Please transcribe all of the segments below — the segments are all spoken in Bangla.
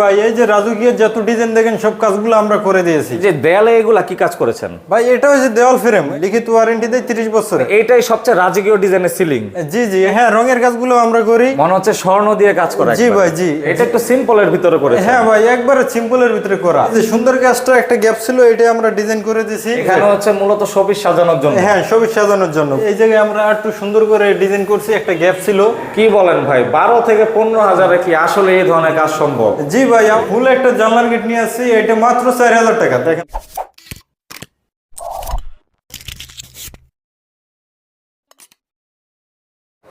ভাই এই যে রাজকীয় যত ডিজাইন দেখেন সব কাজগুলো আমরা করে দিয়েছি। যে দেয়ালে এগুলা কি কাজ করেছেন? ভাই এটা হচ্ছে দেওয়াল ফ্রেম লিখিত ওয়ারেন্টি দেয় তিরিশ বছরে। এইটাই সবচেয়ে রাজকীয় ডিজাইনের সিলিং জি জি হ্যাঁ রঙের কাজগুলো আমরা করি। মনে হচ্ছে স্বর্ণ দিয়ে কাজ করা জি ভাই, জি। এটা একটু সিম্পলের ভিতরে করেছে হ্যাঁ ভাই একবারে সিম্পলের ভিতরে করা। যে সুন্দর কাজটা একটা গ্যাপ ছিল এটা আমরা ডিজাইন করে দিয়েছি। এখানে হচ্ছে মূলত শোপিস সাজানোর জন্য। হ্যাঁ সবই সাজানোর জন্য। এই জায়গায় আমরা একটু সুন্দর করে ডিজাইন করছি একটা গ্যাপ ছিল। কি বলেন ভাই বারো থেকে পনেরো হাজারে কি আসলে এই ধরনের কাজ সম্ভব? জি ভাই ফুল একটা জানলার গেট নিয়ে আসছি এটা মাত্র চার হাজার টাকা দেখেন।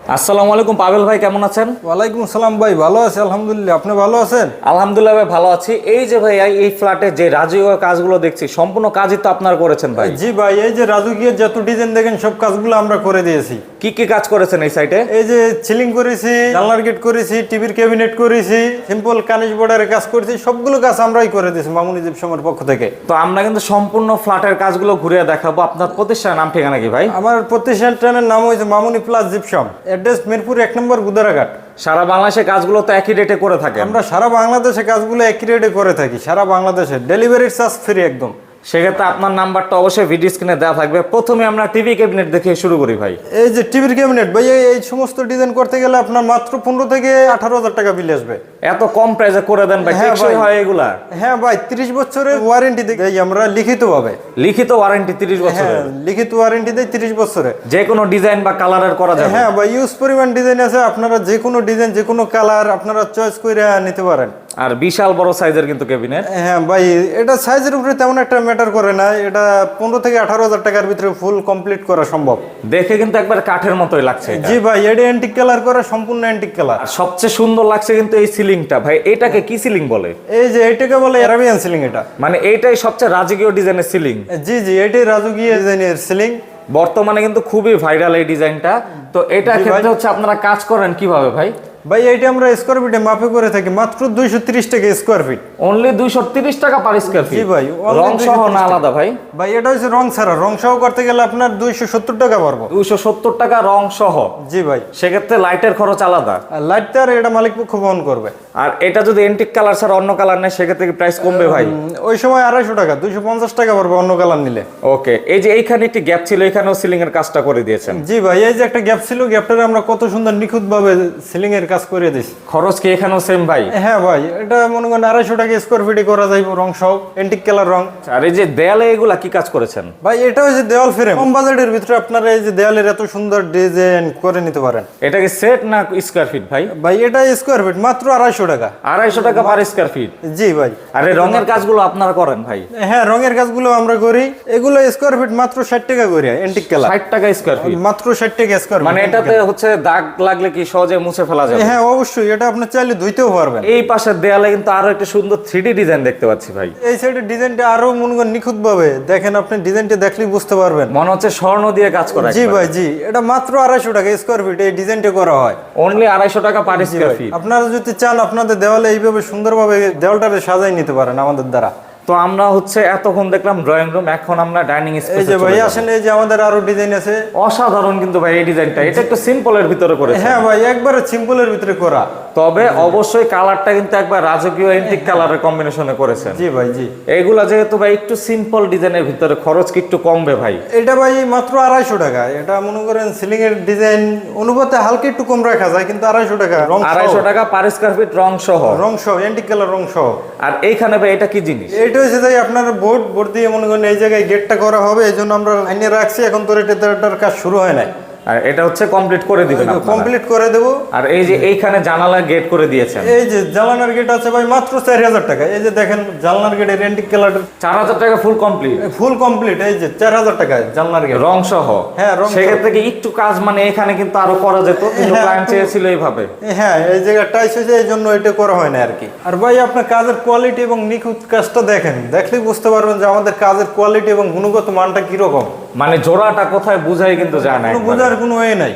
আসসালামু আলাইকুম পাবেল ভাই কেমন আছেন? ওয়ালাইকুম আসসালাম ভাই ভালো আছে আলহামদুলিল্লাহ। আপনি ভালো আছেন? আলহামদুলিল্লাহ ভাই ভালো আছি। এই যে ভাই এই- ফ্ল্যাটে যে রাজকীয় কাজগুলো দেখছি সম্পূর্ণ কাজই তো আপনারা করেছেন ভাই? জি ভাই এই যে রাজকীয় যত ডিজাইন দেখেন সব কাজগুলো আমরা করে দিয়েছি। কি কি কাজ করেছেন এই সাইটে এই যে সিলিং করেছি জানলার গেট করেছি টিভির ক্যাবিনেট করেছি সিম্পল কানিজ বর্ডারের কাজ করেছি সবগুলো কাজ আমরাই করে দিয়েছি মামুনি জিপসমের পক্ষ থেকে। তো আমরা কিন্তু সম্পূর্ণ ফ্ল্যাটের কাজগুলো ঘুরে দেখাবো। আপনার প্রতিষ্ঠানের নাম ঠিকানা কি ভাই? আমার প্রতিষ্ঠানের নাম হয়েছে মামুনি প্লাস জিপসম অ্যাড্রেস মিরপুর এক নম্বর গুদারাঘাট। সারা বাংলাদেশে কাজগুলো তো একই রেটে করে থাকে আমরা সারা বাংলাদেশে কাজগুলো একই রেটে করে থাকি সারা বাংলাদেশে। ডেলিভারির চার্জ ফ্রি একদম। সেক্ষেত্রে আপনার নাম্বারটা অবশ্যই ভিডিও স্ক্রিনে দেওয়া থাকবে। প্রথমে আমরা টিভি ক্যাবিনেট দেখে শুরু করি ভাই। এই যে টিভির ক্যাবিনেট ভাই এই- সমস্ত ডিজাইন করতে গেলে আপনার মাত্র পনেরো থেকে আঠারো হাজার টাকা বিল আসবে। এত কম প্রাইসে করে দেন ভাই হ্যাঁ টেকসই। হয় এগুলা। হ্যাঁ ভাই তিরিশ বছরের ওয়ারেন্টি দেই আমরা লিখিত ভাবে লিখিত ওয়ারেন্টি তিরিশ হ্যাঁ বছরের। লিখিত ওয়ারেন্টি দেয় তিরিশ বছরে। যে কোনো ডিজাইন বা কালারের করা যাবে। হ্যাঁ ভাই ইউজ পরিমাণ ডিজাইন আছে আপনারা যে কোনো ডিজাইন যে কোনো কালার আপনারা চয়েস করে নিতে পারেন। আর বিশাল বড় সাইজের কিন্তু ক্যাবিনেট হ্যাঁ ভাই এটা সাইজের উপরে তেমন একটা ম্যাটার করে না। এটা পনেরো থেকে আঠারো হাজার টাকার ভিতরে ফুল কমপ্লিট করা সম্ভব। দেখে কিন্তু একবার কাঠের মতোই লাগছে জি ভাই এটা অ্যান্টিক কালার করা সম্পূর্ণ অ্যান্টিক কালার সবচেয়ে সুন্দর লাগছে কিন্তু এই সিলিংটা ভাই এটাকে কি সিলিং বলে? এই যে এটাকে বলে অ্যারাবিয়ান সিলিং এটা। মানে এইটাই সবচেয়ে রাজকীয় ডিজাইনের সিলিং জি জি এটাই রাজকীয় ডিজাইনের সিলিং বর্তমানে কিন্তু খুবই ভাইরাল এই ডিজাইনটা। তো এটা ক্ষেত্রে হচ্ছে আপনারা কাজ করেন কীভাবে ভাই? ভাই এইটা আমরা স্কোয়ার ফিটে মাপে করে থাকি মাত্র দুইশো তিরিশ টাকা স্কোয়ার ফিট অনলি দুইশো তিরিশ টাকা পার স্কোয়ার জি ভাই, রং সহ না আলাদা ভাই? ভাই এটা হচ্ছে রং ছাড়া। রং সহ করতে গেলে আপনার দুইশো সত্তর টাকা পারব দুইশো সত্তর টাকা রং সহ। জি ভাই। সেক্ষেত্রে লাইটের খরচ আলাদা। লাইট তার এটা মালিক পক্ষ বহন করবে। আর এটা যদি এন্টিক কালার ছাড়া অন্য কালার নেয় সেক্ষেত্রে প্রাইস কমবে ভাই? ওই সময় আড়াইশো টাকা দুইশো পঞ্চাশ টাকা পারবে অন্য কালার নিলে। ওকে এই যে এইখানে একটি গ্যাপ ছিল এখানেও সিলিং এর কাজটা করে দিয়েছেন। জি ভাই এই যে একটা গ্যাপ ছিল গ্যাপটারে আমরা কত সুন্দর নিখুঁত ভাবে সিলিং এর কাজ করে দিছি খরচ কি এখানেও সেম ভাই? হ্যাঁ ভাই এটা মনে করেন আড়াইশো টাকা স্কোয়ার ফিটে করা যাইব রং সহ এন্টিক কালার রং। আর এই যে দেয়ালে এগুলা কি কাজ করেছেন? ভাই এটা হচ্ছে দেওয়াল ফ্রেম। কম বাজেটের ভিতরে আপনারা এই যে দেওয়ালের এত সুন্দর ডিজাইন করে নিতে পারেন। এটা কি সেট না স্কোয়ার ফিট ভাই? ভাই এটা স্কোয়ার ফিট মাত্র আড়াইশো টাকা। আড়াইশো টাকা পার স্কোয়ার ফিট জি ভাই। আর রঙের কাজগুলো আপনারা করেন ভাই? হ্যাঁ রঙের কাজগুলো আমরা করি। এগুলো স্কোয়ার ফিট মাত্র ষাট টাকা করি এন্টিক কালার ষাট টাকা স্কোয়ার ফিট মাত্র ষাট টাকা স্কোয়ার মানে এটাতে হচ্ছে দাগ লাগলে কি সহজে মুছে ফেলা যাবে? হ্যাঁ অবশ্যই এটা আপনি চাইলে ধুইতেও পারবেন। এই পাশের দেয়ালে কিন্তু আরও একটা সুন্দর থ্রি ডিজাইন দেখতে পাচ্ছি ভাই। এই সাইডের ডিজাইনটা আরও মনে করেন নিখুঁত ভাবে দেখেন আপনি ডিজাইনটা দেখলেই বুঝতে পারবেন। মনে হচ্ছে স্বর্ণ দিয়ে কাজ করা জি ভাই জি। এটা মাত্র আড়াইশো টাকা স্কোয়ার ফিট এই ডিজাইনটা করা হয়। অনলি আড়াইশো টাকা পার স্কোয়ার ফিট আপনারা যদি চান আপনাদের দেওয়ালে এইভাবে সুন্দরভাবে দেওয়ালটারে সাজাই নিতে পারেন আমাদের দ্বারা। তো আমরা হচ্ছে এতক্ষণ দেখলাম ড্রয়িং রুম এখন আমরা ডাইনিং এই স্পেস যে ভাই আসেন এই যে আমাদের আরও ডিজাইন আছে। অসাধারণ কিন্তু ভাই এই ডিজাইনটা এটা একটু সিম্পলের ভিতরে করেছে হ্যাঁ ভাই একবারে সিম্পলের ভিতরে করা। তবে অবশ্যই কালারটা কিন্তু একবার রাজকীয় এন্টিক কালারের কম্বিনেশনে করেছেন। জি ভাই জি। এগুলা যেহেতু ভাই একটু সিম্পল ডিজাইনের ভিতরে খরচ কি একটু কমবে ভাই? এটা ভাই মাত্র আড়াইশো টাকা। এটা মনে করেন সিলিং এর ডিজাইন অনুপাতে হালকা একটু কম রাখা যায় কিন্তু আড়াইশো টাকা আড়াইশো টাকা পার স্কোয়ার ফিট রং সহ। রং সহ এন্টিক কালার রং সহ। আর এইখানে ভাই এটা কি জিনিস? এইটা হচ্ছে যে আপনার বোর্ড বোর্ড দিয়ে মনে করেন এই জায়গায় গেটটা করা হবে এই জন্য আমরা লাইনে রাখছি এখন তোর এটার কাজ শুরু হয় নাই। আর এটা হচ্ছে কমপ্লিট করে দিবেন কমপ্লিট করে দেবো। আর এই যে এইখানে জানালা গেট করে দিয়েছেন। এই যে জানলার গেট আছে ভাই মাত্র চার হাজার টাকা। এই যে দেখেন জানলার গেটের অ্যান্টিক কালার চার হাজার টাকা ফুল কমপ্লিট ফুল কমপ্লিট এই যে চার হাজার টাকা জানলার গেট রং সহ। হ্যাঁ, রং সেক্ষেত্রে কি একটু কাজ মানে এখানে কিন্তু আরও করা যেত কিন্তু হ্যাঁ, ক্লায়েন্ট চেয়েছিল এইভাবে। হ্যাঁ এই জায়গায় টাইস হয়েছে এই জন্য এটা করা হয় না আর কি। আর ভাই আপনার কাজের কোয়ালিটি এবং নিখুঁত কাজটা দেখেন। দেখলেই বুঝতে পারবেন যে আমাদের কাজের কোয়ালিটি এবং গুণগত মানটা কীরকম। মানে জোড়াটা কোথায় বুঝাই কিন্তু যায় না বোঝার কোনো ওয়ে নাই।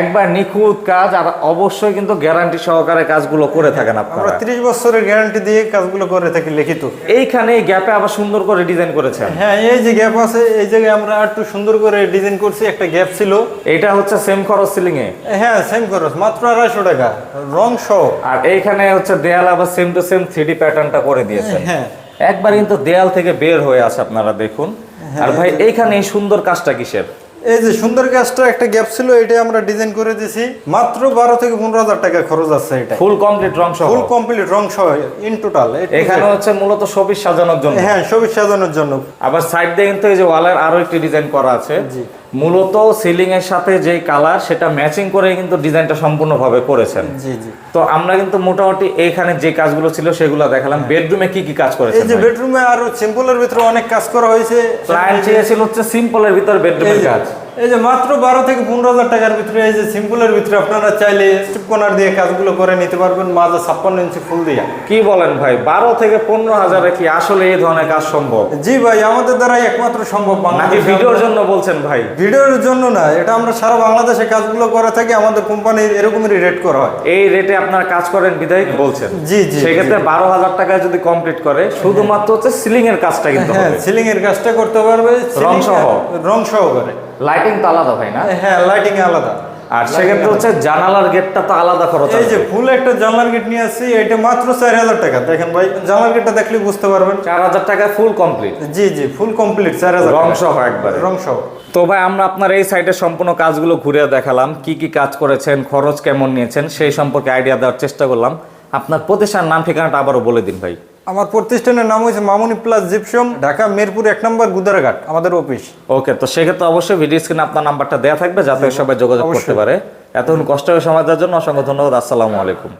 একবার নিখুঁত কাজ আর অবশ্যই কিন্তু গ্যারান্টি সহকারে কাজগুলো করে থাকেন আপনারা। ত্রিশ বছরের গ্যারান্টি দিয়ে কাজগুলো করে থাকি লিখিত। এইখানে এই গ্যাপে আবার সুন্দর করে ডিজাইন করেছেন। হ্যাঁ এই যে গ্যাপ আছে এই জায়গায় আমরা একটু সুন্দর করে ডিজাইন করছি একটা গ্যাপ ছিল। এটা হচ্ছে সেম খরচ সিলিং এ? হ্যাঁ সেম খরচ মাত্র আড়াইশো টাকা রং সহ। আর এইখানে হচ্ছে দেয়াল আবার সেম টু সেম থ্রি প্যাটার্নটা করে দিয়েছেন। হ্যাঁ। একবার কিন্তু দেয়াল থেকে বের হয়ে আসে আপনারা দেখুন। আর ভাই এইখানে এই সুন্দর কাজটা কিসের? এই যে সুন্দর গাছটা একটা গ্যাপ ছিল এটা আমরা ডিজাইন করে দিয়েছি। মাত্র বারো থেকে পনেরো হাজার টাকা খরচ আছে এটা। ফুল কমপ্লিট রং সহ? ফুল কমপ্লিট রং সহ ইন টোটাল এখানে হচ্ছে মূলত সবিস সাজানোর জন্য? হ্যাঁ সবিস সাজানোর জন্য। আবার সাইড দিয়ে কিন্তু এই যে ওয়ালের আরও একটি ডিজাইন করা আছে। জি। মূলত সিলিং এর সাথে যে কালার সেটা ম্যাচিং করে কিন্তু ডিজাইনটা সম্পূর্ণভাবে করেছেন। জি জি। তো আমরা কিন্তু মোটামুটি এখানে যে কাজগুলো ছিল সেগুলো দেখালাম। বেডরুমে কি কি কাজ এই যে বেডরুমে আর সিম্পলের ভিতরে অনেক কাজ করা হয়েছে। ক্লায়েন্ট চেয়েছিল হচ্ছে সিম্পলের ভিতর বেডরুমের কাজ। এই যে মাত্র বারো থেকে পনেরো হাজার টাকার ভিতরে এই যে সিম্পলের ভিতরে আপনারা চাইলে স্টিপ কর্নার দিয়ে কাজগুলো করে নিতে পারবেন মাঝে ছাপ্পান্ন ইঞ্চি ফুল দিয়ে। কি বলেন ভাই বারো থেকে পনেরো হাজারে কি আসলে এই ধরনের কাজ সম্ভব? জি ভাই আমাদের দ্বারা একমাত্র সম্ভব নাকি ভিডিওর জন্য বলছেন ভাই? ভিডিওর জন্য না এটা আমরা সারা বাংলাদেশে কাজগুলো করে থাকি আমাদের কোম্পানির এরকমই রেট করা হয়। এই রেটে আপনারা কাজ করেন বিধায়ক বলছেন। জি, জি, সেক্ষেত্রে বারো হাজার টাকায় যদি কমপ্লিট করে শুধুমাত্র হচ্ছে সিলিং এর কাজটা কিন্তু হ্যাঁ সিলিং এর কাজটা করতে পারবে রং সহ? রং সহ করে লাইটিং তো আলাদা ভাই না? হ্যাঁ লাইটিং আলাদা। আর সেক্ষেত্রে হচ্ছে জানালার গেটটা তো আলাদা খরচ এই যে ফুল একটা জানলার গেট নিয়ে আসছি এটা মাত্র চার হাজার টাকা। দেখেন ভাই জানলার গেটটা দেখলে বুঝতে পারবেন। চার হাজার টাকা ফুল কমপ্লিট জি জি ফুল কমপ্লিট চার হাজার রং। সহ একবার। রং সহ তো ভাই আমরা আপনার এই সাইটের সম্পূর্ণ কাজগুলো ঘুরে দেখালাম কি কি কাজ করেছেন খরচ কেমন নিয়েছেন সেই সম্পর্কে আইডিয়া দেওয়ার চেষ্টা করলাম। আপনার প্রতিষ্ঠান নাম ঠিকানাটা আবারও বলে দিন ভাই। আমার প্রতিষ্ঠানের নাম হয়েছে মামুনি প্লাস জিপসম ঢাকা মিরপুর এক নম্বর গুদারাঘাট আমাদের অফিস ওকে তো সেক্ষেত্রে অবশ্যই ভিডিও স্ক্রিনে আপনার নাম্বারটা দেওয়া থাকবে যাতে সবাই যোগাযোগ করতে পারে। এতক্ষণ কষ্ট হয়ে সমাজের দেওয়ার জন্য অসংখ্য ধন্যবাদ। আসসালামু আলাইকুম।